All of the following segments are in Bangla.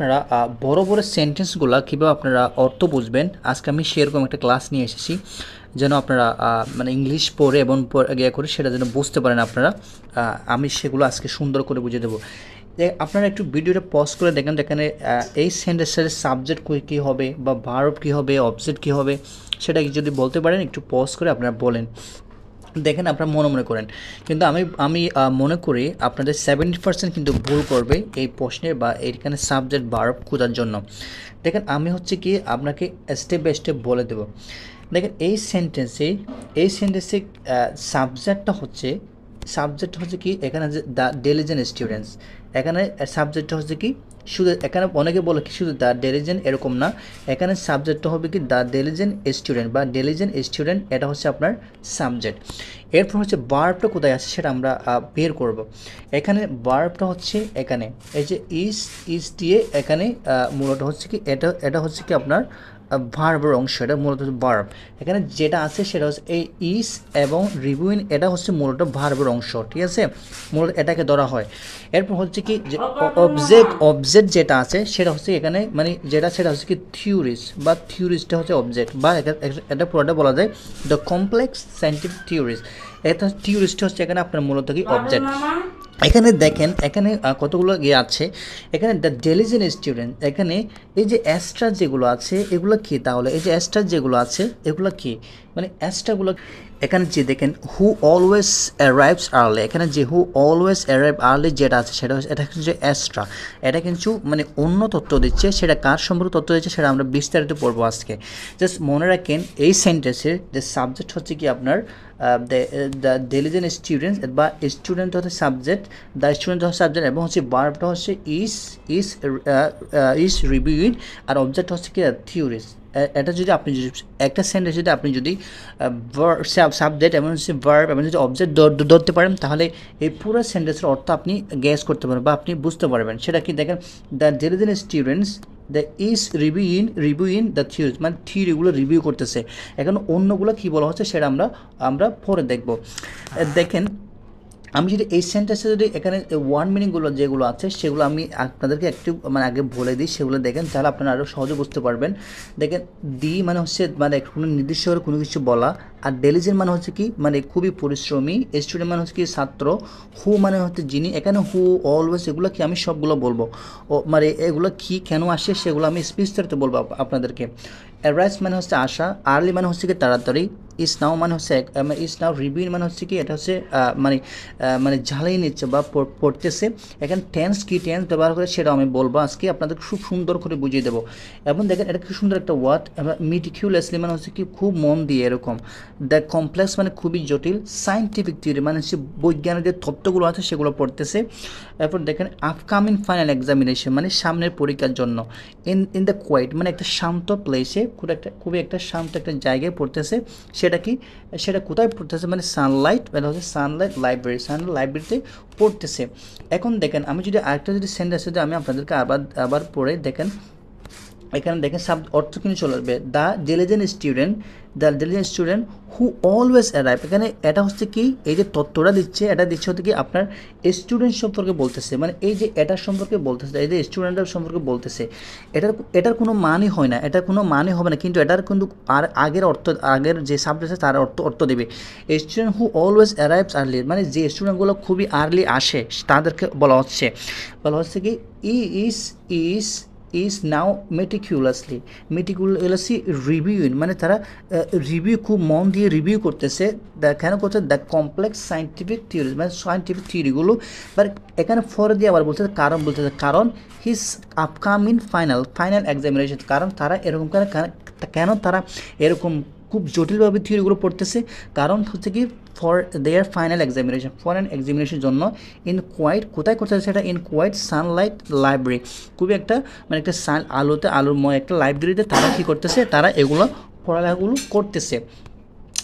আপনারা বড় বড় সেন্টেন্সগুলো কীভাবে আপনারা অর্থ বুঝবেন? আজকে আমি সেরকম একটা ক্লাস নিয়ে এসেছি, যেন আপনারা মানে ইংলিশ পড়ে এবং ইয়ে করে সেটা যেন বুঝতে পারেন আপনারা। আমি সেগুলো আজকে সুন্দর করে বুঝিয়ে দেবো। আপনারা একটু ভিডিওটা পজ করে দেখেন, যেখানে এই সেন্টেন্সের সাবজেক্ট কী হবে বা ভার্ব কী হবে অবজেক্ট কী হবে সেটা যদি বলতে পারেন, একটু পজ করে আপনারা বলেন। দেখেন আপনারা মনে মনে করেন। কিন্তু আমি আমি মনে করি আপনাদের সেভেন্টি পার্সেন্ট কিন্তু ভুল করবে এই প্রশ্নের বা এইখানে সাবজেক্ট বারো খোঁজার জন্য। দেখেন, আমি হচ্ছে কি আপনাকে স্টেপ বাই স্টেপ বলে দেব। দেখেন, এই সেন্টেন্সে এই সেন্টেন্সে সাবজেক্টটা হচ্ছে সাবজেক্ট হচ্ছে কি এখানে যে দ্য ডেলিজেন্ট স্টুডেন্টস এখানে সাবজেক্টটা হচ্ছে কি, শুধু এখানে অনেকে বলে কি শুধু দ্য ডেলিজেন্ট এরকম না, এখানে সাবজেক্টটা হবে কি দ্য ডেলিজেন্ট স্টুডেন্ট বা ডেলিজেন্ট স্টুডেন্ট এটা হচ্ছে আপনার সাবজেক্ট এরপর হচ্ছে বার্বটা কোথায় আছে সেটা আমরা বের করব। এখানে বার্বটা হচ্ছে এখানে, এই যে ইস ইস দিয়ে এখানে মূলত হচ্ছে কি, এটা এটা হচ্ছে কি আপনার ভার্বের অংশ, এটা মূলত ভার্ব এখানে যেটা আছে সেটা হচ্ছে এই ইস এবং রিভিউইন এটা হচ্ছে মূলত ভার্বের অংশ, ঠিক আছে? মূলত এটাকে ধরা হয়। এরপর হচ্ছে কি যে অবজেক্ট অবজেক্ট যেটা আছে সেটা হচ্ছে এখানে মানে যেটা সেটা হচ্ছে কি থিওরিস বা থিওরিসটা হচ্ছে অবজেক্ট বা এটা পুরোটা বলা যায় দ্য কমপ্লেক্স সাইন্টিফিক থিওরিস এটা থিওরিসটা হচ্ছে এখানে আপনার মূলত কি অবজেক্ট এখানে দেখেন এখানে কতগুলো ইয়ে আছে এখানে দ্য ডেলিজেন্ট স্টুডেন্ট এখানে এই যে অ্যাস্ট্রা যেগুলো আছে এগুলো কি তাহলে? এই যে অ্যাস্ট্রা যেগুলো আছে এগুলো কি? মানে অ্যাস্ট্রাগুলো এখানে যে দেখেন হু অলওয়েজ অ্যারাইভস আর্লি এখানে যে হু অলওয়েজ অ্যারাইভ আর্লি যেটা আছে, সেটা হচ্ছে, এটা কিন্তু এক্সট্রা এটা কিন্তু মানে অন্য তথ্য দিচ্ছে, সেটা কার সম্পর্কে তথ্য দিচ্ছে সেটা আমরা বিস্তারিত পড়ব আজকে। জাস্ট মনে রাখেন, এই সেন্টেন্সের যে সাবজেক্ট হচ্ছে কি আপনার দ্য ডেলিজেন্ট স্টুডেন্টস বা স্টুডেন্ট হচ্ছে সাবজেক্ট দ্য স্টুডেন্ট হচ্ছে সাবজেক্ট এবং হচ্ছে বার্বটা হচ্ছে ইস ইস ইস রিভিউইং আর অবজেক্ট হচ্ছে কি থিওরিস এটা যদি আপনি যদি, একটা সেন্টেন্স যদি আপনি যদি সাবজেক্ট এবং হচ্ছে ভার্ব এবং যদি অবজেক্ট ধরতে পারেন, তাহলে এই পুরো সেন্টেন্সের অর্থ আপনি গ্যাস করতে পারবেন বা আপনি বুঝতে পারবেন। সেটা কি দেখেন? The diligent students the in review in the theories মানে থিওরিগুলো রিভিউ করতেছে। এখন অন্যগুলো কী বলা হচ্ছে সেটা আমরা আমরা পরে দেখব। দেখেন, আমি যদি এই সেন্টেন্সে যদি এখানে ওয়ান মিনিংগুলো যেগুলো আছে, সেগুলো আমি আপনাদেরকে একটু মানে আগে বলে দিই, সেগুলো দেখেন, তাহলে আপনারা আরও সহজে বুঝতে পারবেন। দেখেন দি মানে হচ্ছে মানে কোনো নির্দিষ্ট করে কোনো কিছু বলা আর ডেলিজেন্ট মানে হচ্ছে কি মানে খুবই পরিশ্রমী স্টুডেন্ট মানে হচ্ছে কি ছাত্র হু মানে হচ্ছে যিনি, এখানে হু অলওয়েজ এগুলো কি আমি সবগুলো বলব। ও মানে এগুলো কি কেন আসে সেগুলো আমি বিস্তারিত বলব আপনাদেরকে। অ্যারাইজ মানে হচ্ছে আশা আর্লি মানে হচ্ছে কি তাড়াতাড়ি ইস নাও মানে হচ্ছে ইস নাও রিভিউ মানে হচ্ছে কি, এটা হচ্ছে মানে মানে ঝালাই নিচ্ছে বা পড়- পড়তেছে। এখানে টেন্স কি টেন্স ব্যবহার করে সেটা আমি বলব আজকে আপনাদের খুব সুন্দর করে বুঝিয়ে দেবো। এবং দেখেন এটা খুব সুন্দর একটা ওয়ার্ড মিটিকিউলেসলি মানে হচ্ছে কি খুব মন দিয়ে এরকম। দ্য কমপ্লেক্স মানে খুবই জটিল সায়েন্টিফিক থিওরি মানে সে বৈজ্ঞানিক যে তত্ত্বগুলো আছে সেগুলো পড়তেছে। এরপর দেখেন আপকামিং ফাইনাল এক্সামিনেশন মানে সামনের পরীক্ষার জন্য। ইন ইন দ্য কোয়াইট মানে একটা শান্ত প্লেসে খুব একটা, খুবই একটা শান্ত একটা জায়গায় পড়তেছে। সেটা কি? সেটা কোথায় পড়তেছে? মানে সানলাইট মানে হচ্ছে সানলাইট লাইব্রেরি সানলাইট লাইব্রেরিতে পড়তেছে। এখন দেখেন, আমি যদি আরেকটা যদি সেন্টেন্স যদি আমি আপনাদেরকে আবার আবার পড়ে দেখেন। এখানে দেখেন সাব অর্থ কিন্তু চলে আসবে। The diligent student the diligent student who always arrive এখানে এটা হচ্ছে কি? এই যে তথ্যটা দিচ্ছে, এটা দিচ্ছে হচ্ছে কি আপনার স্টুডেন্ট সম্পর্কে বলতেছে। মানে এই যে এটার সম্পর্কে বলতেছে, এই যে স্টুডেন্টের সম্পর্কে বলতেছে, এটার এটার কোনো মানই হয় না, এটার কোনো মানে হবে না। কিন্তু এটার কিন্তু আর আগের অর্থ, আগের যে সাবজেক্ট আছে তার অর্থ অর্থ দেবে। Student who always arrives early মানে যে স্টুডেন্টগুলো খুবই আর্লি আসে, তাদেরকে বলা হচ্ছে। বলা হচ্ছে কি ই is is is now meticulously meticulously reviewing মানে তারা রিভিউ খুব মন দিয়ে রিভিউ করতেছে কেন করছে? দ্য কমপ্লেক্স সায়েন্টিফিক থিওরিজ মানে সায়েন্টিফিক থিওরিগুলো বাট এখানে ফর দিয়ে আবার বলতেছে কারণ বলতেছে কারণ his upcoming final final examination কারণ তারা এরকম কেন তারা এরকম খুব জটিলভাবে থিওরিগুলো পড়তেছে। কারণ হচ্ছে কি ফর দেয়ার ফাইনাল এক্সামিনেশন ফরেন এক্সামিনেশনের জন্য ইন কোয়াইট কোথায় করতে হচ্ছে সেটা? ইন কোয়াইট সানলাইট লাইব্রেরি খুবই একটা মানে একটা সান আলোতে আলোর ময় একটা লাইব্রেরিতে তারা কী করতেছে? তারা এগুলো পড়ালেখাগুলো করতেছে।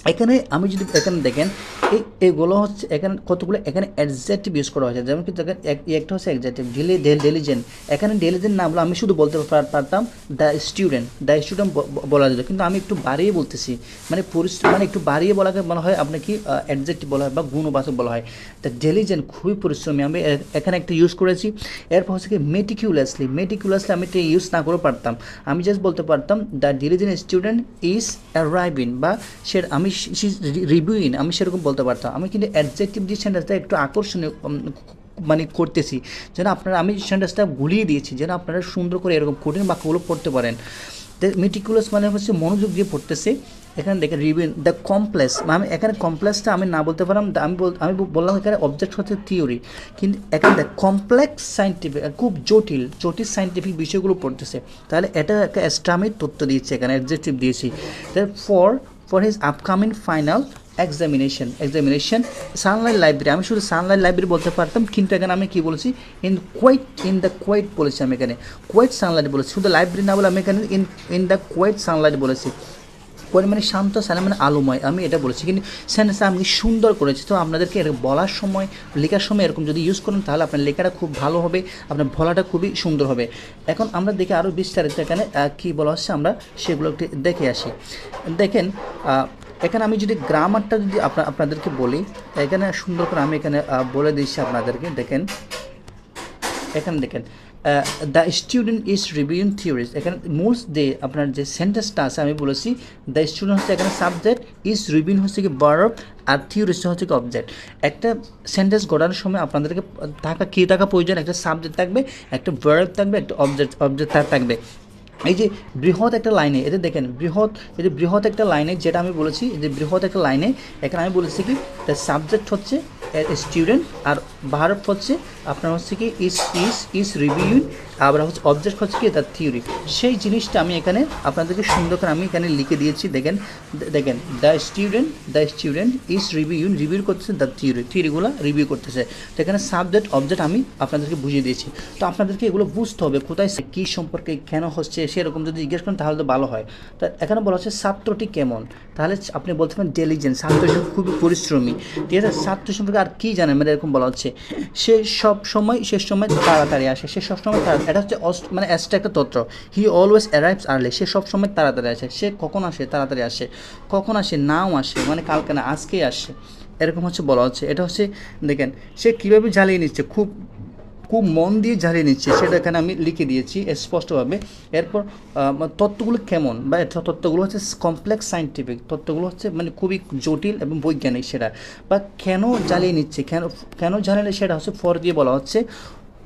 এখানে আমি যদি এখানে দেখেন এই এগুলো হচ্ছে এখানে কতগুলো, এখানে অ্যাডজেক্টিভ ইউজ করা হয়েছে। যেমন কি দেখেন, এক- একটা হচ্ছে অ্যাডজেক্টিভ ডেলি ডেলিজেন্ট এখানে ডেলিজেন্ট না বলে আমি শুধু বলতে পারতাম দ্য স্টুডেন্ট দ্য স্টুডেন্ট বলা যেত। কিন্তু আমি একটু বাড়িয়ে বলতেছি মানে পরিশ্রম মানে একটু বাড়িয়ে বলাকে বলা হয় আপনাকে অ্যাডজেক্টিভ বলা হয় বা গুণবাচক বলা হয়। দ্য ডেলিজেন্ট খুবই পরিশ্রমী। আমি এখানে একটা ইউজ করেছি। এরপর হচ্ছে কি মেটিকিউলাসলি মেটিকিউলাসলি আমি এটা ইউজ না করে পারতাম। আমি জাস্ট বলতে পারতাম the diligent student is arriving বা সে, আমি রিভিউইং আমি সেরকম বলতে পারতাম। আমি কিন্তু অ্যাডজেক্টিভ যে সেন্টেন্সটা একটু আকর্ষণীয় মানে করতেছি, যেন আপনারা, আমি সেন্টেন্সটা গুলিয়ে দিয়েছি, যেন আপনারা সুন্দর করে এরকম কঠিন বাক্যগুলো পড়তে পারেন। মেটিকুলাস মানে হচ্ছে মনোযোগ দিয়ে পড়তেছে। এখানে দেখেন রিভিউ দ্য কমপ্লেক্স আমি এখানে কমপ্লেক্সটা আমি না বলতে পারলাম, আমি আমি বললাম এখানে অবজেক্ট হচ্ছে থিওরি কিন্তু এখানে দেখ কমপ্লেক্স সাইন্টিফিক খুব জটিল জটিল সাইন্টিফিক বিষয়গুলো পড়তেছে। তাহলে এটা একটা এস্ট্রামিক তথ্য দিয়েছে, এখানে অ্যাডজেক্টিভ দিয়েছি। For for his upcoming final examination examination sunlight library আমি শুধু সানলাইট লাইব্রেরি বলতে পারতাম, কিন্তু এখানে আমি কী বলেছি? In quiet in the quiet বলেছি আমি এখানে। কোয়েট সানলাইট বলেছি। শুধু লাইব্রেরি না বলে আমি এখানে in in the quiet sunlight বলেছি। মানে শান্ত সালে মানে আলোময়। আমি এটা বলেছি। কিন্তু সেন্টেন্সটা আমি সুন্দর করেছি। তো আপনাদেরকে বলার সময়, লেখার সময় এরকম যদি ইউজ করেন, তাহলে আপনার লেখাটা খুব ভালো হবে, আপনার বলাটা খুবই সুন্দর হবে। এখন আমরা দেখে আরও বিস্তারিত এখানে কী বলা হচ্ছে, আমরা সেগুলো একটু দেখে আসি। দেখেন এখানে আমি যদি গ্রামারটা যদি আপনা, আপনাদেরকে বলি, এখানে সুন্দর করে আমি এখানে বলে দিচ্ছি আপনাদেরকে। দেখেন, এখানে দেখেন the student is reviewing theories এখানে মোস্ট ডে আপনার যে সেন্টেন্সটা আছে, আমি বলেছি দ্য স্টুডেন্ট হচ্ছে এখানে সাবজেক্ট ইজ রিভিউইং হচ্ছে কি বারব আর থিওরিজ হচ্ছে কি অবজেক্ট একটা সেন্টেন্স গড়ানোর সময় আপনাদেরকে থাকা কী থাকা প্রয়োজন? একটা সাবজেক্ট থাকবে, একটা ভার্ব থাকবে, একটা অবজেক্ট অবজেক্ট থাকবে। এই যে বৃহৎ একটা লাইনে এটা দেখেন, বৃহৎ, এই যে বৃহৎ একটা লাইনে যেটা আমি বলেছি যে বৃহৎ একটা লাইনে, এখানে আমি বলেছি কি দ্য সাবজেক্ট হচ্ছে স্টুডেন্ট আর ভার্ব হচ্ছে আপনার হচ্ছে কি ইস ইস ইস রিভিউইং আবার হচ্ছে অবজেক্ট হচ্ছে কি তার থিওরি সেই জিনিসটা আমি এখানে আপনাদেরকে সুন্দর করে আমি এখানে লিখে দিয়েছি, দেখেন দেখেন the student the student is reviewing review করতেছে দ্য থিওরি থিওরিগুলো রিভিউ করতেছে। তো এখানে সাবজেক্ট অবজেক্ট আমি আপনাদেরকে বুঝিয়ে দিয়েছি। তো আপনাদেরকে এগুলো বুঝতে হবে, কোথায়, কী সম্পর্কে, কেন হচ্ছে সেরকম যদি জিজ্ঞেস করেন, তাহলে তো ভালো হয়। তা এখানে বলা হচ্ছে ছাত্রটি কেমন? তাহলে আপনি বলতে পারেন ডেলিজেন্ট ছাত্র হিসেবে খুবই পরিশ্রমী। ঠিক আছে? ছাত্র সম্পর্কে আর কী জানেন? মানে এরকম বলা হচ্ছে, সে সব সময় শেষ সময় তাড়াতাড়ি আসে, সে সব সময় তাড়াতাড়ি, এটা হচ্ছে অস্ট মানে এক্সট্রা একটা তত্ত্ব হি অলওয়েজ অ্যারাইভস আর্লি সে সব সময় তাড়াতাড়ি আসে। সে কখন আসে? তাড়াতাড়ি আসে। কখন আসে? নাও আসে মানে কালকে না, আজকেই আসে। এরকম হচ্ছে বলা হচ্ছে। এটা হচ্ছে, দেখেন, সে কীভাবে জ্বালিয়ে নিচ্ছে? খুব খুব মন দিয়ে জ্বালিয়ে নিচ্ছে, সেটা এখানে আমি লিখে দিয়েছি স্পষ্টভাবে। এরপর তত্ত্বগুলো কেমন? বা তত্ত্বগুলো হচ্ছে কমপ্লেক্স সাইন্টিফিক তত্ত্বগুলো হচ্ছে মানে খুবই জটিল এবং বৈজ্ঞানিক সেটা। বা কেন জ্বালিয়ে নিচ্ছে? কেন কেন জ্বালিয়ে সেটা হচ্ছে ফর দিয়ে বলা হচ্ছে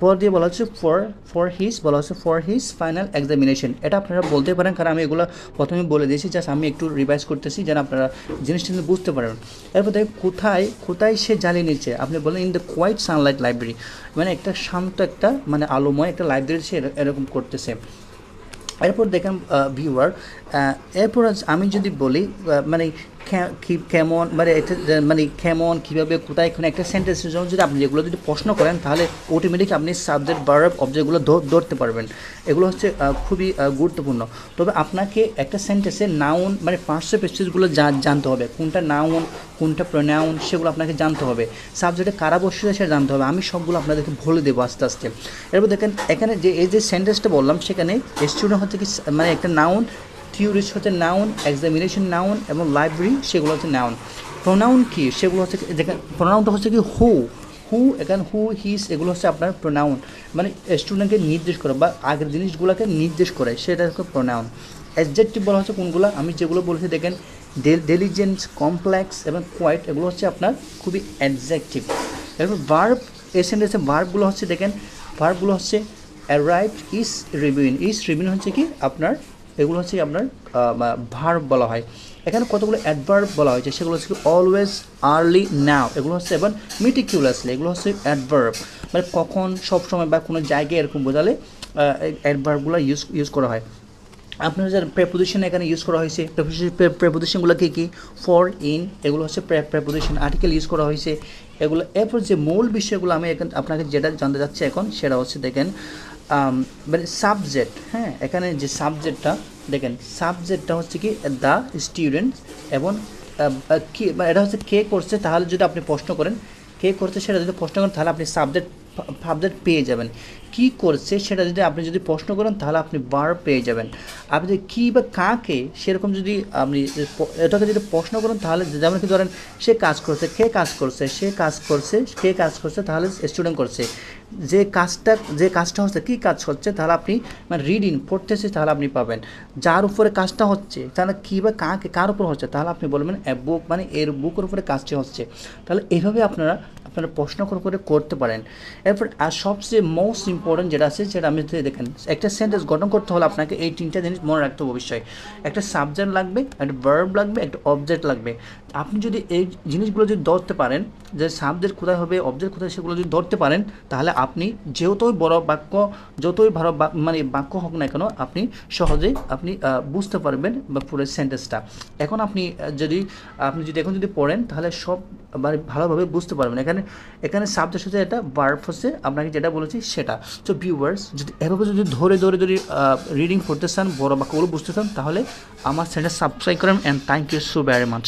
ফর দিয়ে বলা হচ্ছে ফর ফর হিজ বলা হচ্ছে ফর হিজ ফাইনাল এক্সামিনেশন এটা আপনারা বলতে পারেন, কারণ আমি এগুলো প্রথমে বলে দিয়েছি জাস্ট আমি একটু রিভাইজ করতেছি, যেন আপনারা জিনিসটা বুঝতে পারেন। এরপর দেখেন, কোথায় কোথায় সে জ্বালিয়ে নিচ্ছে? আপনি বলেন in the quiet sunlight library মানে একটা শান্ত একটা মানে আলোময় একটা লাইব্রেরি সে এরকম করতেছে। এরপর দেখেন ভিউয়ার এরপর আমি যদি বলি মানে কেমন মানে মানে কেমন, কীভাবে, কোথায় কোনো একটা সেন্টেন্সের জন্য যদি আপনি এগুলো যদি প্রশ্ন করেন, তাহলে অটোমেটিক আপনি সাবজেক্ট বার্ব অবজেক্টগুলো ধরতে পারবেন। এগুলো হচ্ছে খুবই গুরুত্বপূর্ণ। তবে আপনাকে একটা সেন্টেন্সে নাউন মানে পাঁচশো পেসেসগুলো জানতে হবে। কোনটা নাউন কোনটা প্রনাউন সেগুলো আপনাকে জানতে হবে। সাবজেক্টে কারা বসছে সেটা জানতে হবে। আমি সবগুলো আপনাদেরকে বলে দেবো আস্তে আস্তে। এরপর দেখেন, এখানে যে, এই যে সেন্টেন্সটা বললাম, সেখানে স্টুডেন্ট হচ্ছে কি মানে একটা নাউন থিওরিস হচ্ছে নাউন এক্সামিনেশন নাউন এবং লাইব্রেরি সেগুলো হচ্ছে নাউন প্রোনাউন কি? সেগুলো হচ্ছে প্রোনাউনটা হচ্ছে কি হু হু এখানে হু হিস এগুলো হচ্ছে আপনার প্রোনাউন মানে স্টুডেন্টকে নির্দেশ করে বা আগের জিনিসগুলোকে নির্দেশ করে সেটা হচ্ছে প্রোনাউন অ্যাডজেক্টিভ বলা হচ্ছে কোনগুলো? আমি যেগুলো বলেছি দেখেন ডেলিজেন্স কমপ্লেক্স এবং কোয়াইট এগুলো হচ্ছে আপনার খুবই অ্যাডজেক্টিভ এরপর ভার্ব এই সেন্টেন্সে ভার্বগুলো হচ্ছে দেখেন ভার্বগুলো হচ্ছে অ্যারাইভ ইস রিভিউইন ইস রিভিউইন হচ্ছে কি আপনার এগুলো হচ্ছে আপনার ভার্ব বলা হয়। এখানে কতগুলো অ্যাডভার্ব বলা হয়েছে সেগুলো হচ্ছে অলওয়েজ আর্লি নাও এগুলো হচ্ছে এবার মিটিকিউলাসলি এগুলো হচ্ছে অ্যাডভার্ব মানে কখন সব সময় বা কোনো জায়গায় এরকম বোঝালে অ্যাডভার্বগুলো ইউজ ইউজ করা হয়। আপনার যে প্রেপোজিশন এখানে ইউজ করা হয়েছে প্রেপোজিশনগুলো কী কী? ফর ইন এগুলো হচ্ছে প্রেপোজিশন আর্টিকেল ইউজ করা হয়েছে। এগুলো, এরপর যে মূল বিষয়গুলো আমি এখন আপনাকে যেটা জানতে চাচ্ছি এখন, সেটা হচ্ছে দেখেন মানে সাবজেক্ট হ্যাঁ এখানে যে সাবজেক্টটা দেখেন সাবজেক্টটা হচ্ছে কি দ্য স্টুডেন্ট এবং কি মানে এটা হচ্ছে কে করছে, তাহলে যদি আপনি প্রশ্ন করেন, কে করছে সেটা যদি প্রশ্ন করেন, তাহলে আপনি সাবজেক্ট সাবজেক্ট পেয়ে যাবেন। কি করছে সেটা যদি আপনি যদি প্রশ্ন করেন, তাহলে আপনি বার পেয়ে যাবেন। আপনি যদি কী বা কাকে সেরকম যদি আপনি এটাকে যদি প্রশ্ন করেন, তাহলে যেমন কি ধরেন, সে কাজ করছে, কে কাজ করছে, সে কাজ করছে, কে কাজ করছে, তাহলে স্টুডেন্ট করছে। যে কাজটা যে কাজটা হচ্ছে, কী কাজ হচ্ছে, তাহলে আপনি মানে রিডিং পড়তেছে, তাহলে আপনি পাবেন। যার উপরে কাজটা হচ্ছে, তাহলে কী বা কাকে, কার উপর হচ্ছে, তাহলে আপনি বলবেন বুক মানে এর বুকের উপরে কাজটি হচ্ছে। তাহলে এইভাবে আপনারা আপনারা প্রশ্ন করে করে করতে পারেন। এরপর, আর সবচেয়ে মোস্ট ইম্পর্টেন্ট যেটা আছে, সেটা আমি দেখেন একটা সেন্টেন্স গঠন করতে হলে আপনাকে এই তিনটা জিনিস মনে রাখতে হবে অবশ্যই। একটা সাবজেক্ট লাগবে, একটা ভার্ব লাগবে, একটা অবজেক্ট লাগবে। আপনি যদি এই জিনিসগুলো যদি ধরতে পারেন, যে সাবজেক্ট কোথায় হবে অবজেক্ট কোথায়, সেগুলো যদি ধরতে পারেন, তাহলে আপনি যেহেতুই বড় বাক্য, যতই ভালো মানে বাক্য হোক না কেন, আপনি সহজেই আপনি বুঝতে পারবেন বা পুরো সেন্টেন্সটা এখন আপনি যদি আপনি যদি এখন যদি পড়েন, তাহলে সব মানে ভালোভাবে বুঝতে পারবেন। এখানে এখানে সাবজেক্ট হচ্ছে এটা বার্ব হচ্ছে আপনাকে যেটা বলেছি সেটা। তো ভিউয়ার্স যদি এভাবে যদি ধরে ধরে যদি রিডিং পড়তে চান, বড় বাক্যগুলো বুঝতে চান, তাহলে আমার চ্যানেল সাবস্ক্রাইব করেন and thank you so very much